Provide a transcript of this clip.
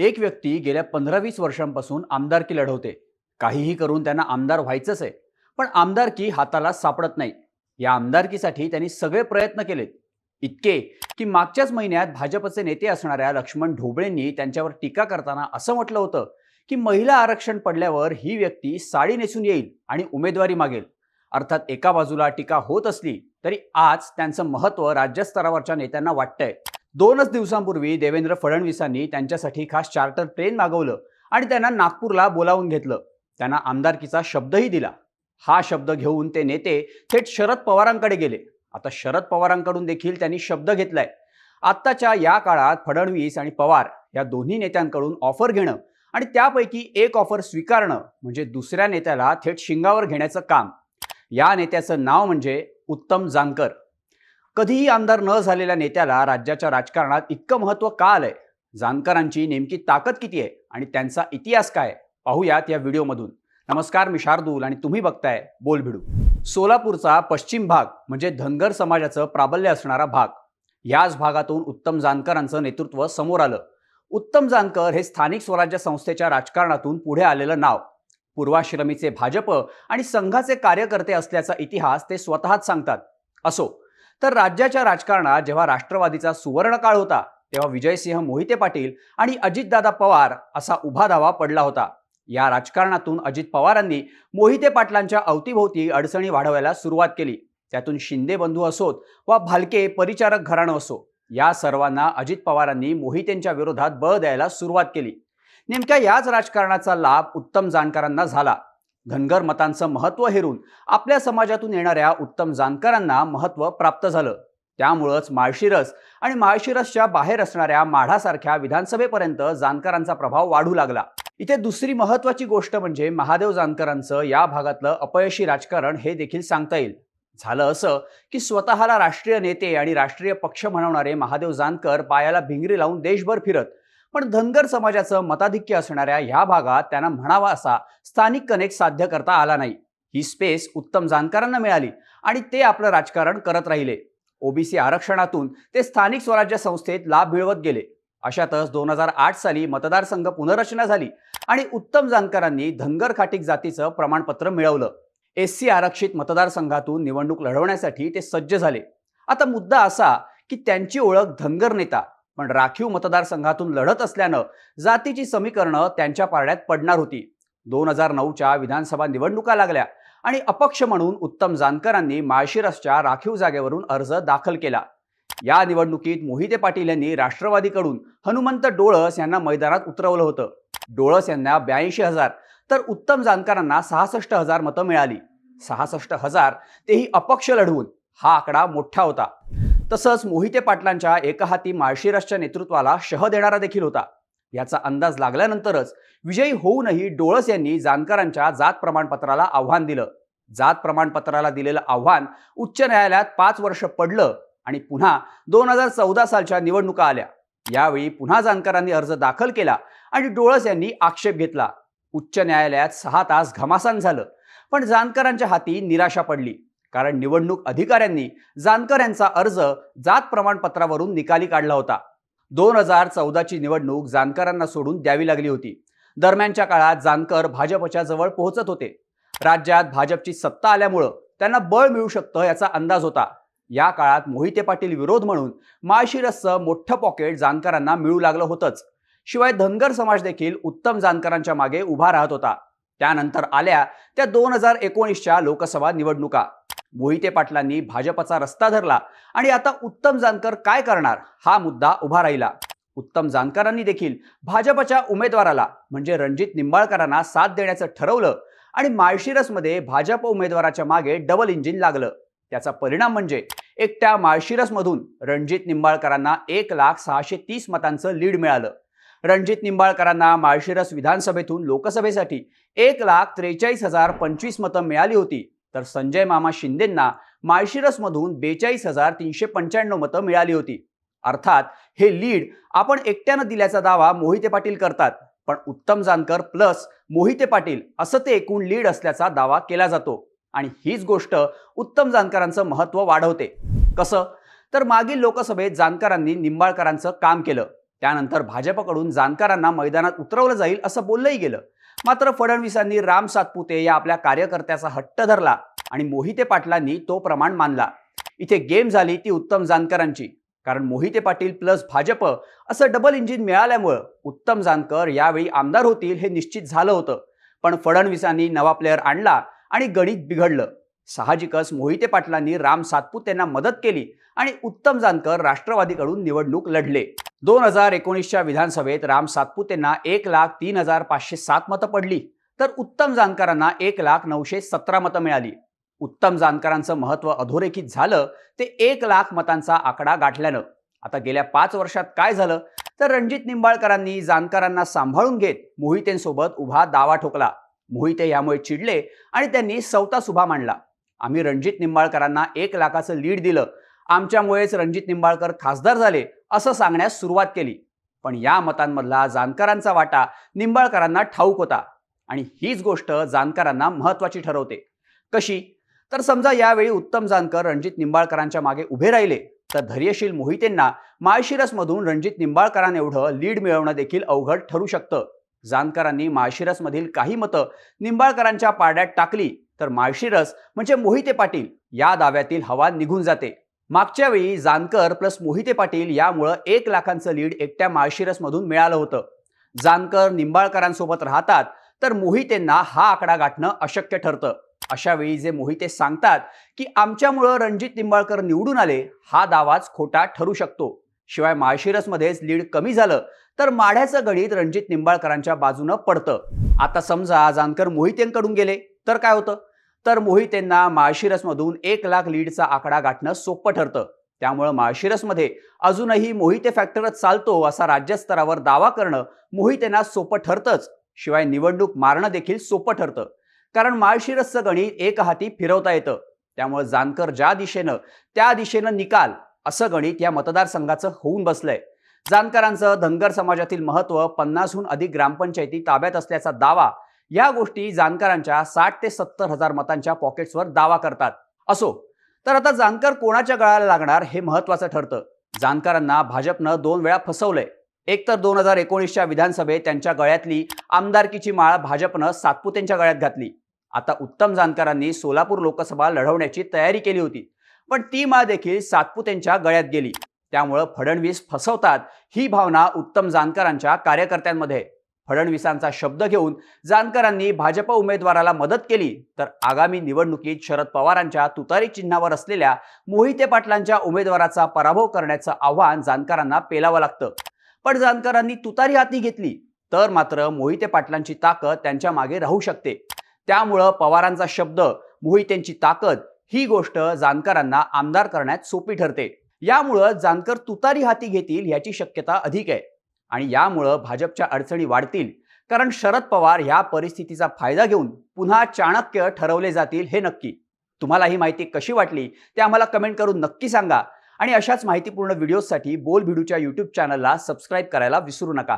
एक व्यक्ती गेल्या पंधरा वीस वर्षांपासून आमदारकी लढवते. काहीही करून त्यांना आमदार व्हायचंच आहे. पण आमदारकी हाताला सापडत नाही. या आमदारकीसाठी त्यांनी सगळे प्रयत्न केलेत. इतके की मागच्याच महिन्यात भाजपचे नेते असणाऱ्या लक्ष्मण ढोबळेंनी त्यांच्यावर टीका करताना असं म्हटलं होतं की महिला आरक्षण पडल्यावर ही व्यक्ती साडी नेसून येईल आणि उमेदवारी मागेल. अर्थात एका बाजूला टीका होत असली तरी आज त्यांचं महत्त्व राज्यस्तरावरच्या नेत्यांना वाटतंय. दोनच दिवसांपूर्वी देवेंद्र फडणवीसांनी त्यांच्यासाठी खास चार्टर ट्रेन मागवलं आणि त्यांना नागपूरला बोलावून घेतलं. त्यांना आमदारकीचा शब्दही दिला. हा शब्द घेऊन ते नेते थेट शरद पवारांकडे गेले. आता शरद पवारांकडून देखील त्यांनी शब्द घेतलाय. आत्ताच्या या काळात फडणवीस आणि पवार या दोन्ही नेत्यांकडून ऑफर घेणं आणि त्यापैकी एक ऑफर स्वीकारणं म्हणजे दुसऱ्या नेत्याला थेट शिंगावर घेण्याचं काम. या नेत्याचं नाव म्हणजे उत्तम जानकर. कधीही आमदार न झालेल्या नेत्याला राज्याच्या राजकारणात इतकं महत्त्व का आलंय? जानकरांची नेमकी ताकद किती आहे? आणि त्यांचा इतिहास काय पाहूयात या व्हिडिओमधून. नमस्कार मी शार्दूल आणि तुम्ही बघताय बोलभिडू सोलापूरचा पश्चिम भाग म्हणजे धनगर समाजाचं प्राबल्य असणारा भाग याच भागातून उत्तम जानकरांचं नेतृत्व समोर आलं. उत्तम जानकर हे स्थानिक स्वराज्य संस्थेच्या राजकारणातून पुढे आलेलं नाव. पूर्वाश्रमीचे भाजप आणि संघाचे कार्यकर्ते असल्याचा इतिहास ते स्वतःच सांगतात. असो तर राज्याच्या राजकारणात जेव्हा राष्ट्रवादीचा सुवर्णकाळ होता तेव्हा विजयसिंह मोहिते पाटील आणि अजितदादा पवार असा उभा दावा पडला होता. या राजकारणातून अजित पवारांनी मोहिते पाटलांच्या अवतीभोवती अडचणी वाढवायला सुरुवात केली. त्यातून शिंदे बंधू असोत वा भालके परिचारक घराणं असो या सर्वांना अजित पवारांनी मोहितेंच्या विरोधात बळ द्यायला सुरुवात केली. नेमक्या याच राजकारणाचा लाभ उत्तम जानकरांना झाला. धनगर मतांचं महत्त्व हेरून आपल्या समाजातून येणाऱ्या उत्तम जानकारांना महत्त्व प्राप्त झालं. त्यामुळंच माळशिरस आणि माळशिरसच्या बाहेर असणाऱ्या माढासारख्या विधानसभेपर्यंत जानकरांचा प्रभाव वाढू लागला. इथे दुसरी महत्त्वाची गोष्ट म्हणजे महादेव जानकरांचं या भागातलं अपयशी राजकारण हे देखील सांगता येईल. झालं असं की स्वतःला राष्ट्रीय नेते आणि राष्ट्रीय पक्ष म्हणवणारे महादेव जानकर पायाला भिंगरी लावून देशभर फिरत पण धनगर समाजाचं मताधिक्य असणाऱ्या ह्या भागात त्यांना म्हणावा असा स्थानिक कनेक्ट साध्य करता आला नाही. ही स्पेस उत्तम जाणकारांना मिळाली आणि ते आपलं राजकारण करत राहिले. ओबीसी आरक्षणातून ते स्थानिक स्वराज्य संस्थेत लाभ मिळवत गेले. अशातच दोन हजार आठ साली मतदारसंघ पुनर्रचना झाली आणि उत्तम जानकरांनी धनगर खाटीक जातीचं प्रमाणपत्र मिळवलं. एस सी आरक्षित मतदारसंघातून निवडणूक लढवण्यासाठी ते सज्ज झाले. आता मुद्दा असा की त्यांची ओळख धनगर नेता पण राखीव मतदारसंघातून लढत असल्यानं जातीची समीकरणं त्यांच्या पारड्यात पडणार होती. दोन हजार नऊच्या विधानसभा निवडणुका लागल्या आणि अपक्ष म्हणून उत्तम जानकरांनी माळशिरसच्या राखीव जागेवरून अर्ज दाखल केला. या निवडणुकीत मोहिते पाटील यांनी राष्ट्रवादीकडून हनुमंत डोळस यांना मैदानात उतरवलं होतं. डोळस यांना ब्याऐंशी हजार तर उत्तम जानकरांना सहासष्ट हजार मतं मिळाली. सहासष्ट हजार तेही अपक्ष लढवून हा आकडा मोठा होता. तसंच मोहिते पाटलांच्या एकहाती माळशिरसच्या नेतृत्वाला शह देणारा देखील होता. याचा अंदाज लागल्यानंतरच विजयी होऊनही डोळस यांनी जानकरांच्या जात प्रमाणपत्राला आव्हान दिलं. जात प्रमाणपत्राला दिलेलं आव्हान उच्च न्यायालयात पाच वर्ष पडलं आणि पुन्हा दोन हजार चौदा सालच्या निवडणुका आल्या. यावेळी पुन्हा जानकरांनी अर्ज दाखल केला आणि डोळस यांनी आक्षेप घेतला. उच्च न्यायालयात सहा तास घमासान झालं. पण जानकरांच्या हाती निराशा पडली. कारण निवडणूक अधिकाऱ्यांनी जानकर यांचा अर्ज जात प्रमाणपत्रावरून निकाली काढला होता. दोन हजार चौदाची निवडणूक जानकरांना सोडून द्यावी लागली होती. दरम्यानच्या काळात जानकर भाजपच्या जवळ पोहोचत होते. राज्यात भाजपची सत्ता आल्यामुळं त्यांना बळ मिळू शकतं याचा अंदाज होता. या काळात मोहिते पाटील विरोध म्हणून माळशिरसचं मोठं पॉकेट जानकरांना मिळू लागलं होतंच. शिवाय धनगर समाज देखील उत्तम जानकरांच्या मागे उभा राहत होता. त्यानंतर आल्या त्या दोन हजार एकोणीसच्या लोकसभा निवडणुका. मोहिते पाटलांनी भाजपचा रस्ता धरला आणि आता उत्तम जानकर काय करणार हा मुद्दा उभा राहिला. उत्तम जानकरांनी देखील भाजपच्या उमेदवाराला म्हणजे रणजित निंबाळकरांना साथ देण्याचं ठरवलं आणि माळशिरसमध्ये भाजप उमेदवाराच्या मागे डबल इंजिन लागलं. त्याचा परिणाम म्हणजे एकट्या माळशिरसमधून रणजित निंबाळकरांना एक लाख सहाशे तीस मतांचं लीड मिळालं. रणजित निंबाळकरांना माळशिरस विधानसभेतून लोकसभेसाठी एक लाख त्रेचाळीस हजार पंचवीस मतं मिळाली होती. तर संजय मामा शिंदेंना माळशिरसमधून बेचाळीस हजार तीनशे पंच्याण्णव मतं मिळाली होती. अर्थात हे लीड आपण एकट्यानं दिल्याचा दावा मोहिते पाटील करतात. पण उत्तम जानकर प्लस मोहिते पाटील असं ते एकूण लीड असल्याचा दावा केला जातो. आणि हीच गोष्ट उत्तम जानकरांचं महत्त्व वाढवते. कसं? तर मागील लोकसभेत जानकरांनी निंबाळकरांचं काम केलं. त्यानंतर भाजपकडून जानकरांना मैदानात उतरवलं जाईल असं बोललंही गेलं. मात्र फडणवीसांनी राम सातपुते या आपल्या कार्यकर्त्याचा हट्ट धरला आणि मोहिते पाटलांनी तो प्रमाण मानला. इथे गेम झाली ती उत्तम जानकरांची. कारण मोहिते पाटील प्लस भाजप असं डबल इंजिन मिळाल्यामुळं उत्तम जानकर यावेळी आमदार होतील हे निश्चित झालं होतं. पण फडणवीसांनी नवा प्लेअर आणला आणि गणित बिघडलं. साहजिकच मोहिते पाटलांनी राम सातपुतेंना मदत केली आणि उत्तम जानकर राष्ट्रवादीकडून निवडणूक लढले. दोन हजार एकोणीसच्या विधानसभेत राम सातपुतेंना एक लाख तीन हजार पाचशे सात मतं पडली. तर उत्तम जानकरांना एक लाख नऊशे सतरा मतं मिळाली. उत्तम जानकरांचं महत्त्व अधोरेखित झालं ते एक लाख मतांचा आकडा गाठल्यानं. आता गेल्या पाच वर्षात काय झालं? तर रणजित निंबाळकरांनी जानकरांना सांभाळून घेत मोहितेंसोबत उभा दावा ठोकला. मोहिते यामुळे चिडले आणि त्यांनी सवता सुभा मांडला. आम्ही रणजित निंबाळकरांना एक लाखाचं लीड दिलं. आमच्यामुळेच रणजित निंबाळकर खासदार झाले. असं सांगण्यास सुरुवात केली. पण या मतांमधला जानकरांचा वाटा निंबाळकरांना ठाऊक होता आणि हीच गोष्ट जानकरांना महत्वाची ठरवते. कशी? तर समजा यावेळी उत्तम जानकर रणजित निंबाळकरांच्या मागे उभे राहिले तर धैर्यशील मोहितेंना माळशिरसमधून रणजित निंबाळकरांएवढं लीड मिळवणं देखील अवघड ठरू शकतं. जानकरांनी माळशिरसमधील काही मतं निंबाळकरांच्या पारड्यात टाकली तर माळशिरस म्हणजे मोहिते पाटील या दाव्यातील हवा निघून जाते. मागच्या वेळी जानकर प्लस मोहिते पाटील यामुळं एक लाखांचं लीड एकट्या माळशिरसमधून मिळालं होतं. जानकर निंबाळकरांसोबत राहतात तर मोहितेंना हा आकडा गाठणं अशक्य ठरतं. अशा वेळी जे मोहिते सांगतात की आमच्यामुळं रणजित निंबाळकर निवडून आले हा दावाच खोटा ठरू शकतो. शिवाय माळशिरसमध्येच लीड कमी झालं तर माढ्याचं गणित रणजित निंबाळकरांच्या बाजूनं पडतं. आता समजा जानकर मोहितेंकडून गेले तर काय होतं? तर मोहितेंना माळशिरसमधून एक लाख लीडचा आकडा गाठणं सोपं ठरतं. त्यामुळं माळशिरसमध्ये अजूनही मोहिते फॅक्टरच चालतो असा राज्यस्तरावर दावा करणं मोहितेंना सोपं ठरतंच. शिवाय निवडणूक मारणं देखील सोपं ठरतं. कारण माळशिरसचं गणित एक हाती फिरवता येतं. त्यामुळे जानकर ज्या दिशेनं त्या दिशेनं निकाल असं गणित या मतदारसंघाचं होऊन बसलंय. जानकरांचं धनगर समाजातील महत्त्व पन्नासहून अधिक ग्रामपंचायती ताब्यात असल्याचा दावा या गोष्टी जानकरांच्या साठ ते सत्तर हजार मतांच्या पॉकेट्सवर दावा करतात. असो तर आता जानकर कोणाच्या गळाला लागणार हे महत्वाचं ठरतं. जानकरांना भाजपनं दोन वेळा फसवलंय. एक तर दोन हजार एकोणीसच्या विधानसभेत त्यांच्या गळ्यातली आमदारकीची माळ भाजपनं सातपुतेंच्या गळ्यात घातली. आता उत्तम जानकरांनी सोलापूर लोकसभा लढवण्याची तयारी केली होती. पण ती माळ देखील सातपुतेंच्या गळ्यात गेली. त्यामुळं फडणवीस फसवतात ही भावना उत्तम जानकरांच्या कार्यकर्त्यांमध्ये. आहे. फडणवीसांचा शब्द घेऊन जानकरांनी भाजप उमेदवाराला मदत केली तर आगामी निवडणुकीत शरद पवारांच्या तुतारी चिन्हावर असलेल्या मोहिते पाटलांच्या उमेदवाराचा पराभव करण्याचं आव्हान जानकरांना पेलावं लागतं. पण जानकरांनी तुतारी हाती घेतली तर मात्र मोहिते पाटलांची ताकद त्यांच्या मागे राहू शकते. त्यामुळं पवारांचा शब्द मोहितेंची ताकद ही गोष्ट जानकरांना आमदार करण्यात सोपी ठरते. यामुळं जानकर तुतारी हाती घेतील याची शक्यता अधिक आहे. आणि यामुळं भाजपच्या अडचणी वाढतील. कारण शरद पवार ह्या परिस्थितीचा फायदा घेऊन पुन्हा चाणक्य ठरवले जातील हे नक्की. तुम्हाला ही माहिती कशी वाटली ते आम्हाला कमेंट करून नक्की सांगा. आणि अशाच माहितीपूर्ण व्हिडिओसाठी बोल भिडूच्या यूट्यूब चॅनलला सबस्क्राईब करायला विसरू नका.